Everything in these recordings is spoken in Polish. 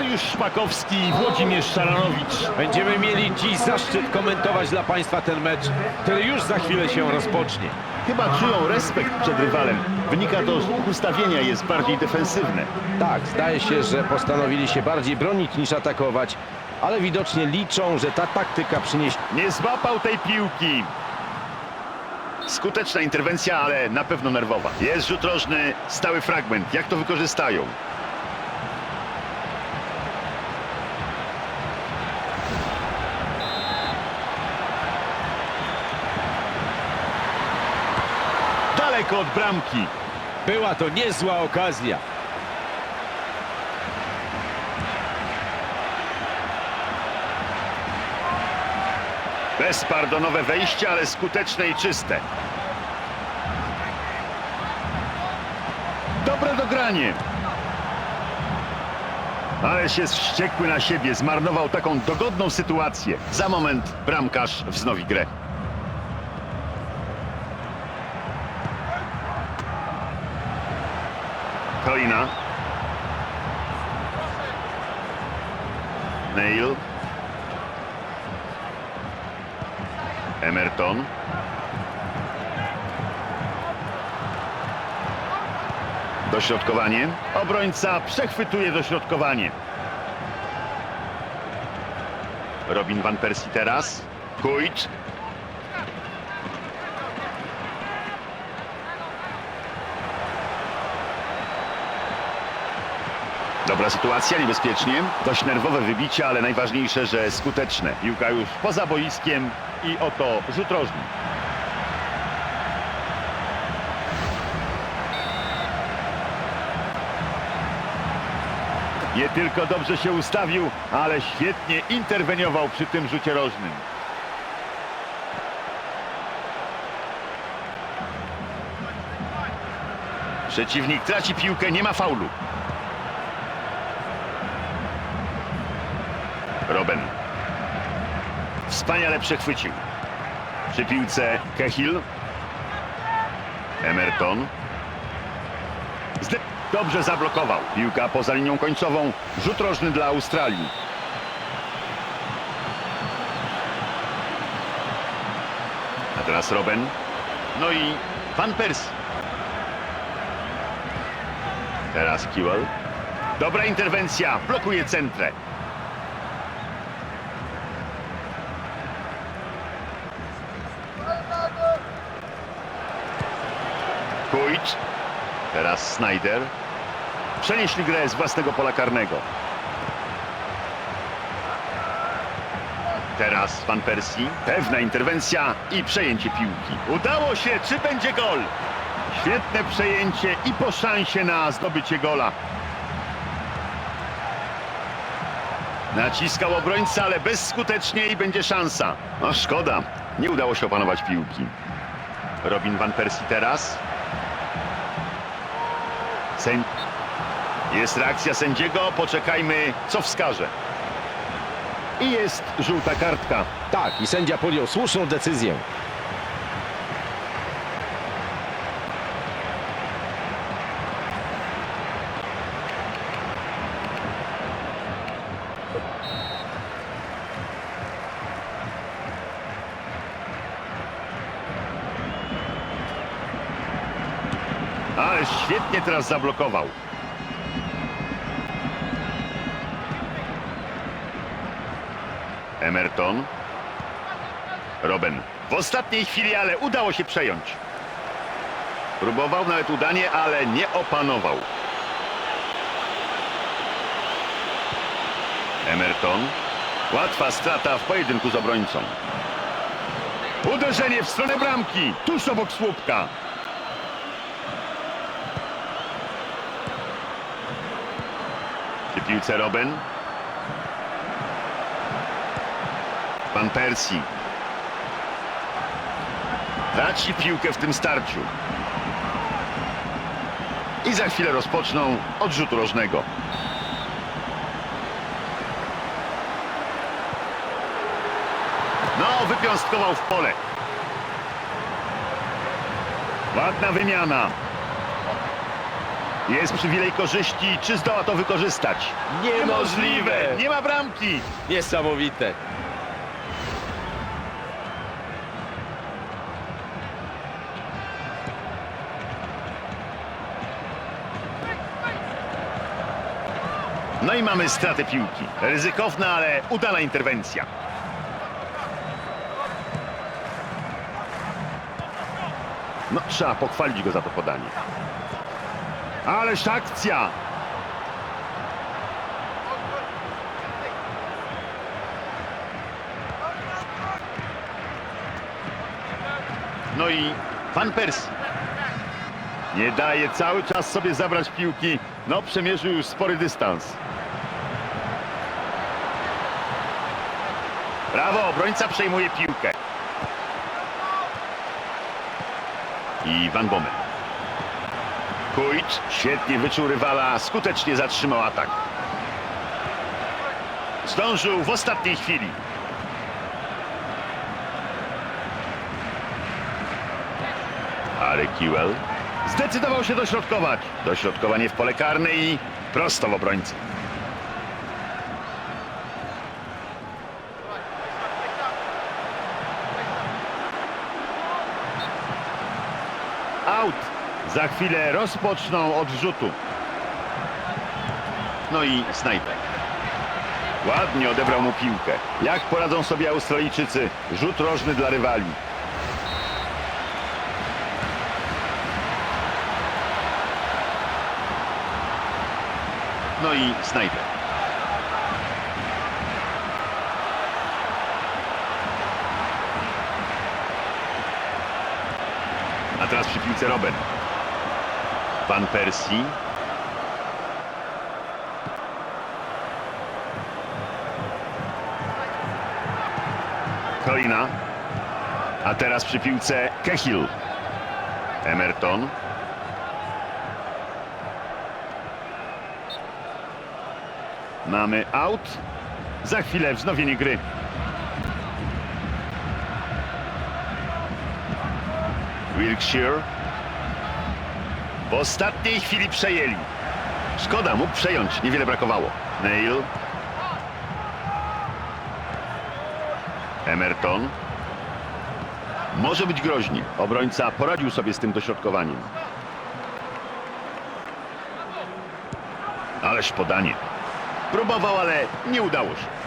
Dariusz Szpakowski i Włodzimierz Szaranowicz. Będziemy mieli dziś zaszczyt komentować dla Państwa ten mecz, który już za chwilę się rozpocznie. Chyba czują respekt przed rywalem. Wynika to ich ustawienia, jest bardziej defensywne. Tak, zdaje się, że postanowili się bardziej bronić niż atakować, ale widocznie liczą, że ta taktyka przyniesie Nie złapał tej piłki. Skuteczna interwencja, ale na pewno nerwowa. Jest rzut rożny, stały fragment. Jak to wykorzystają? Daleko od bramki. Była to niezła okazja. Bezpardonowe wejście, ale skuteczne i czyste. Dobre dogranie. Ależ jest wściekły na siebie, zmarnował taką dogodną sytuację. Za moment bramkarz wznowi grę. Kolina. Neil. Emerton. Dośrodkowanie. Obrońca przechwytuje dośrodkowanie. Robin Van Persie teraz. Kujcz. Dobra sytuacja, niebezpiecznie. Dość nerwowe wybicie, ale najważniejsze, że skuteczne. Piłka już poza boiskiem i oto rzut rożny. Nie tylko dobrze się ustawił, ale świetnie interweniował przy tym rzucie rożnym. Przeciwnik traci piłkę, nie ma faulu. Robben. Wspaniale przechwycił. Przy piłce Cahill. Emerton. Dobrze zablokował. Piłka poza linią końcową. Rzut rożny dla Australii. A teraz Robben. No i Van Persie. Teraz Kiwell. Dobra interwencja. Blokuje centrę. Kujcz. Teraz Snyder. Przenieśli grę z własnego pola karnego. Teraz Van Persie. Pewna interwencja i przejęcie piłki. Udało się. Czy będzie gol? Świetne przejęcie i po szansie na zdobycie gola. Naciskał obrońca, ale bezskutecznie i będzie szansa. No szkoda. Nie udało się opanować piłki. Robin Van Persie teraz. Jest reakcja sędziego, poczekajmy, co wskaże. I jest żółta kartka. Tak, i sędzia podjął słuszną decyzję. Ale świetnie teraz zablokował. Emerton. Robben. W ostatniej chwili, ale udało się przejąć. Próbował nawet udanie, ale nie opanował. Emerton. Łatwa strata w pojedynku z obrońcą. Uderzenie w stronę bramki, tuż obok słupka. Piłce Robben. Van Persie. Traci piłkę w tym starciu. I za chwilę rozpoczną od rzutu rożnego. No, wypiąstkował w pole. Ładna wymiana. Jest przywilej korzyści, czy zdoła to wykorzystać? Niemożliwe! Nie ma bramki! Niesamowite. No i mamy stratę piłki. Ryzykowna, ale udana interwencja. No, trzeba pochwalić go za to podanie. Ależ akcja! No i Van Persie. Nie daje cały czas sobie zabrać piłki. No, przemierzył już spory dystans. Brawo, obrońca przejmuje piłkę. I Van Bommel. Kujcz świetnie wyczuł rywala, skutecznie zatrzymał atak. Zdążył w ostatniej chwili. Ale Kiwell zdecydował się dośrodkować. Dośrodkowanie w pole karne i prosto w obrońcę. Out. Za chwilę rozpoczną od rzutu. No i snajper. Ładnie odebrał mu piłkę. Jak poradzą sobie Australijczycy? Rzut rożny dla rywali. No i snajper. A teraz przy piłce Robin. Van Persie. Kolina. A teraz przy piłce Cahill. Emerton. Mamy out. Za chwilę wznowienie gry. Wilkshire. W ostatniej chwili przejęli. Szkoda, mógł przejąć, niewiele brakowało. Neil. Emerton. Może być groźnie. Obrońca poradził sobie z tym dośrodkowaniem. Ależ podanie. Próbował, ale nie udało się.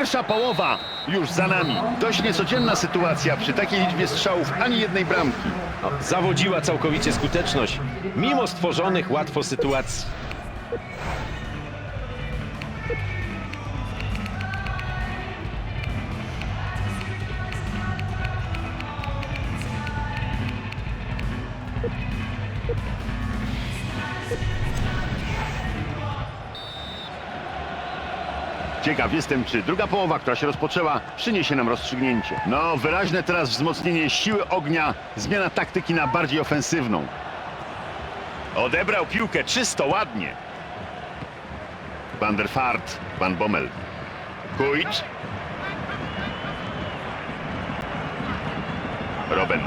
Pierwsza połowa już za nami. Dość niecodzienna sytuacja przy takiej liczbie strzałów ani jednej bramki. No, zawodziła całkowicie skuteczność, mimo stworzonych łatwo sytuacji. Ciekaw jestem, czy druga połowa, która się rozpoczęła, przyniesie nam rozstrzygnięcie. No, wyraźne teraz wzmocnienie siły ognia, zmiana taktyki na bardziej ofensywną. Odebrał piłkę czysto, ładnie. Van der Fart, Van Bommel. Kujcz. Robben.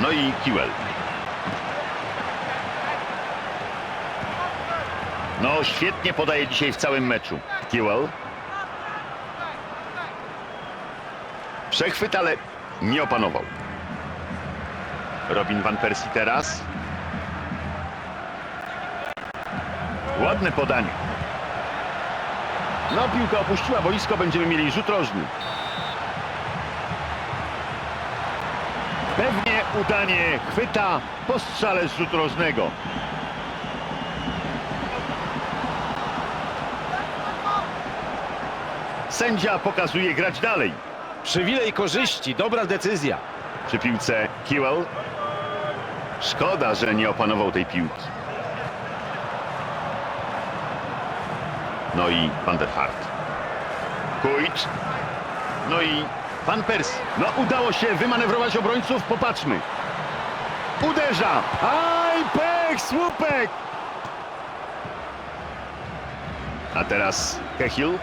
No i Kiwell. No, świetnie podaje dzisiaj w całym meczu. Kiwell. Przechwyt, ale nie opanował. Robin Van Persie teraz. Ładne podanie. No, piłka opuściła boisko, będziemy mieli rzut rożny. Pewnie udanie chwyta po strzale z rzutu rożnego. Sędzia pokazuje grać dalej. Przywilej korzyści, dobra decyzja. Przy piłce Kiwell. Szkoda, że nie opanował tej piłki. No i Van der Hart. Kujcz. No i Van Persie. No udało się wymanewrować obrońców. Popatrzmy. Uderza. Aj, pech, słupek! A teraz Cahill.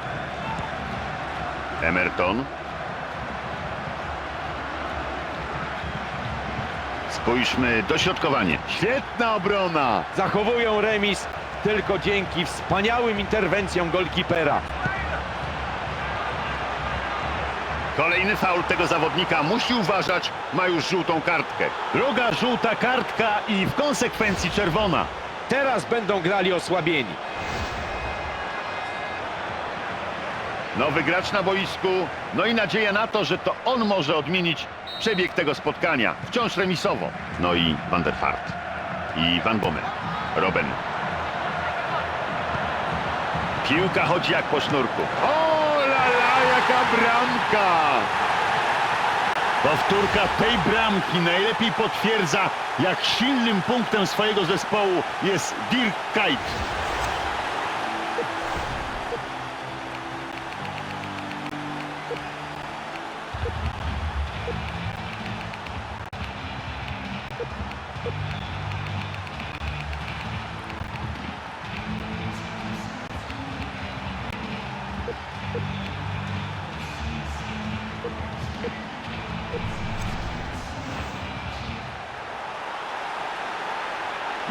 Emerton. Spójrzmy, dośrodkowanie. Świetna obrona! Zachowują remis tylko dzięki wspaniałym interwencjom golkipera. Kolejny faul tego zawodnika musi uważać, ma już żółtą kartkę. Druga żółta kartka i w konsekwencji czerwona. Teraz będą grali osłabieni. Nowy gracz na boisku, no i nadzieja na to, że to on może odmienić przebieg tego spotkania. Wciąż remisowo. No i Van der Fart. I Van Bommel. Robben. Piłka chodzi jak po sznurku. O la la, jaka bramka! Powtórka tej bramki najlepiej potwierdza, jak silnym punktem swojego zespołu jest Dirk Kuyt.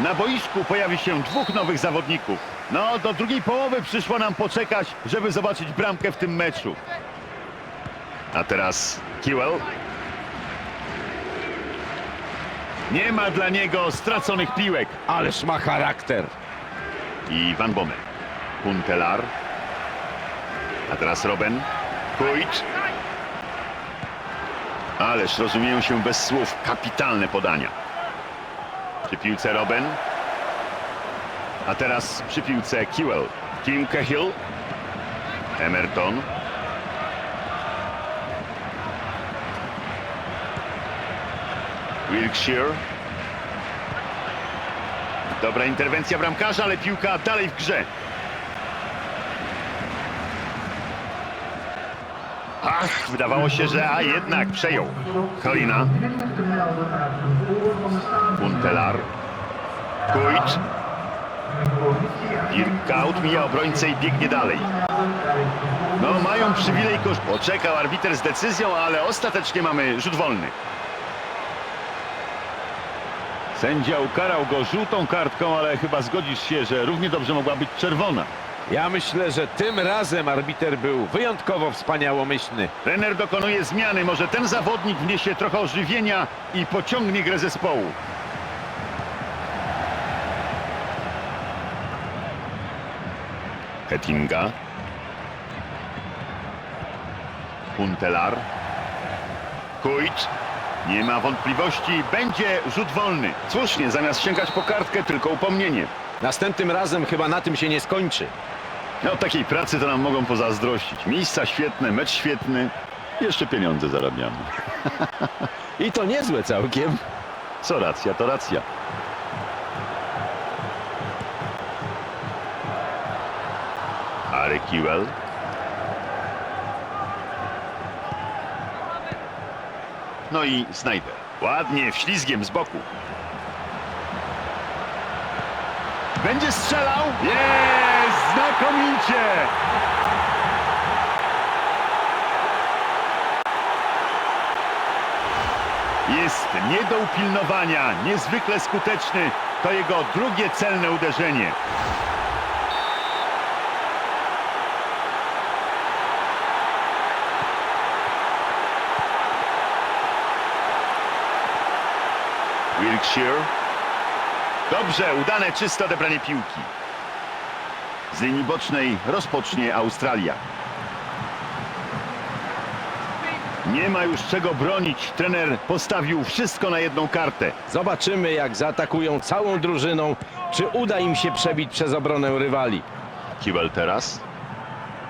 Na boisku pojawi się dwóch nowych zawodników. No, do drugiej połowy przyszło nam poczekać, żeby zobaczyć bramkę w tym meczu. A teraz Kiwell. Nie ma dla niego straconych piłek. Ależ ma charakter. I Van Bommel. Puntelar. A teraz Robben. Kujcz. Ależ rozumieją się bez słów kapitalne podania. Przy piłce Robben. A teraz przy piłce Kiwell. Kim Cahill. Emerton. Wilkshire. Dobra interwencja bramkarza, ale piłka dalej w grze. Ach, wydawało się, że a jednak przejął. Kalina. Puntelar. Kujcz. Dirkaut mija obrońcę i biegnie dalej. No, mają przywilej kosz. Poczekał arbiter z decyzją, ale ostatecznie mamy rzut wolny. Sędzia ukarał go żółtą kartką, ale chyba zgodzisz się, że równie dobrze mogła być czerwona. Ja myślę, że tym razem arbiter był wyjątkowo wspaniałomyślny. Trener dokonuje zmiany. Może ten zawodnik wniesie trochę ożywienia i pociągnie grę zespołu. Hettinga. Puntelar. Kujcz. Nie ma wątpliwości, będzie rzut wolny. Słusznie, zamiast sięgać po kartkę, tylko upomnienie. Następnym razem chyba na tym się nie skończy. No takiej pracy to nam mogą pozazdrościć. Miejsca świetne, mecz świetny. Jeszcze pieniądze zarabiamy. I to niezłe całkiem. Co racja, to racja. Ary Kiwell. No i Snyder. Ładnie, wślizgiem z boku. Będzie strzelał? Jest! Znakomicie! Jest nie do upilnowania, niezwykle skuteczny. To jego drugie celne uderzenie. Wilkshire. Dobrze, udane czyste odebranie piłki. Z linii bocznej rozpocznie Australia. Nie ma już czego bronić. Trener postawił wszystko na jedną kartę. Zobaczymy, jak zaatakują całą drużyną. Czy uda im się przebić przez obronę rywali. Kiwel teraz.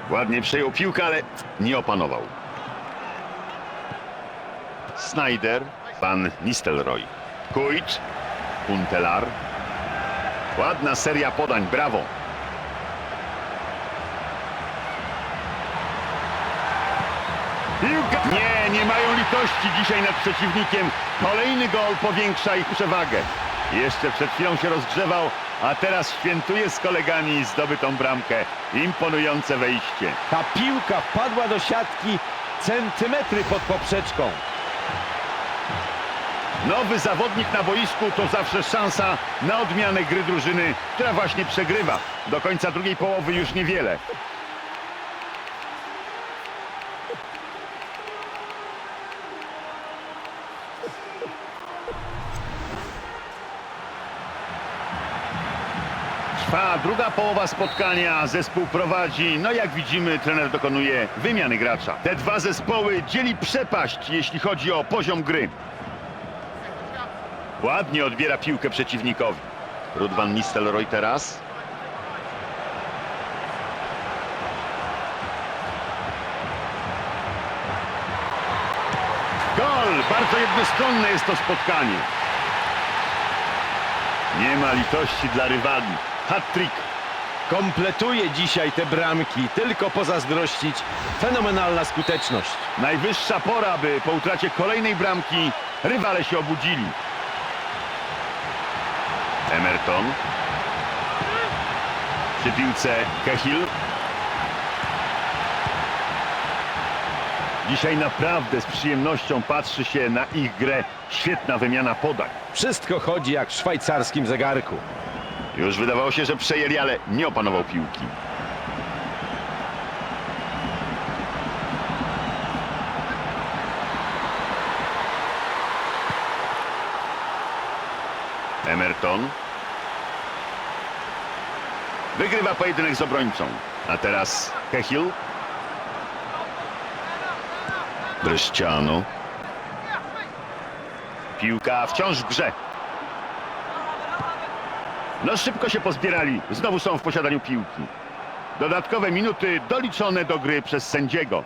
Ładnie przejął piłkę, ale nie opanował. Snyder, Van Nistelrooy. Kujcz, Puntelar. Ładna seria podań, brawo. Piłka. Nie, nie mają litości dzisiaj nad przeciwnikiem. Kolejny gol powiększa ich przewagę. Jeszcze przed chwilą się rozgrzewał, a teraz świętuje z kolegami zdobytą bramkę. Imponujące wejście. Ta piłka wpadła do siatki centymetry pod poprzeczką. Nowy zawodnik na boisku to zawsze szansa na odmianę gry drużyny, która właśnie przegrywa. Do końca drugiej połowy już niewiele. Trwa druga połowa spotkania, zespół prowadzi, no jak widzimy trener dokonuje wymiany gracza. Te dwa zespoły dzieli przepaść, jeśli chodzi o poziom gry. Ładnie odbiera piłkę przeciwnikowi. Rud van Nistelrooy teraz. Gol! Bardzo jednostronne jest to spotkanie. Nie ma litości dla rywali. Hat-trick. Kompletuje dzisiaj te bramki, tylko pozazdrościć. Fenomenalna skuteczność. Najwyższa pora, by po utracie kolejnej bramki rywale się obudzili. Emerton. Przy piłce Cahill. Dzisiaj naprawdę z przyjemnością patrzy się na ich grę. Świetna wymiana podań. Wszystko chodzi jak w szwajcarskim zegarku. Już wydawało się, że przejęli, ale nie opanował piłki. Emerton. Wygrywa pojedynek z obrońcą. A teraz Cahill. Bryściano. Piłka wciąż w grze. No szybko się pozbierali. Znowu są w posiadaniu piłki. Dodatkowe minuty doliczone do gry przez sędziego.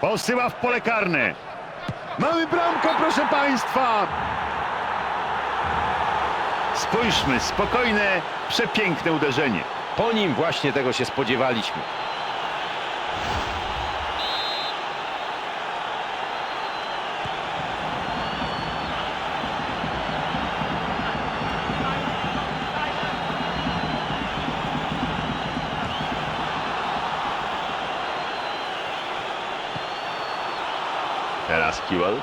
Posyła w pole karne. Mamy bramkę, proszę Państwa! Spójrzmy, spokojne, przepiękne uderzenie. Po nim właśnie tego się spodziewaliśmy. Teraz Kiwell.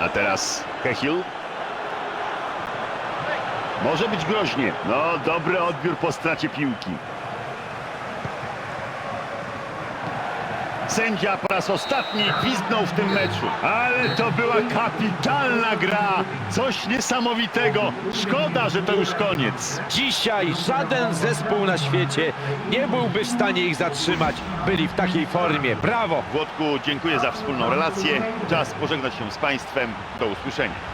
A teraz Cahill. Może być groźnie. No, dobry odbiór po stracie piłki. Sędzia po raz ostatni gwizdnął w tym meczu. Ale to była kapitalna gra. Coś niesamowitego. Szkoda, że to już koniec. Dzisiaj żaden zespół na świecie nie byłby w stanie ich zatrzymać. Byli w takiej formie. Brawo! Włodku, dziękuję za wspólną relację. Czas pożegnać się z Państwem. Do usłyszenia.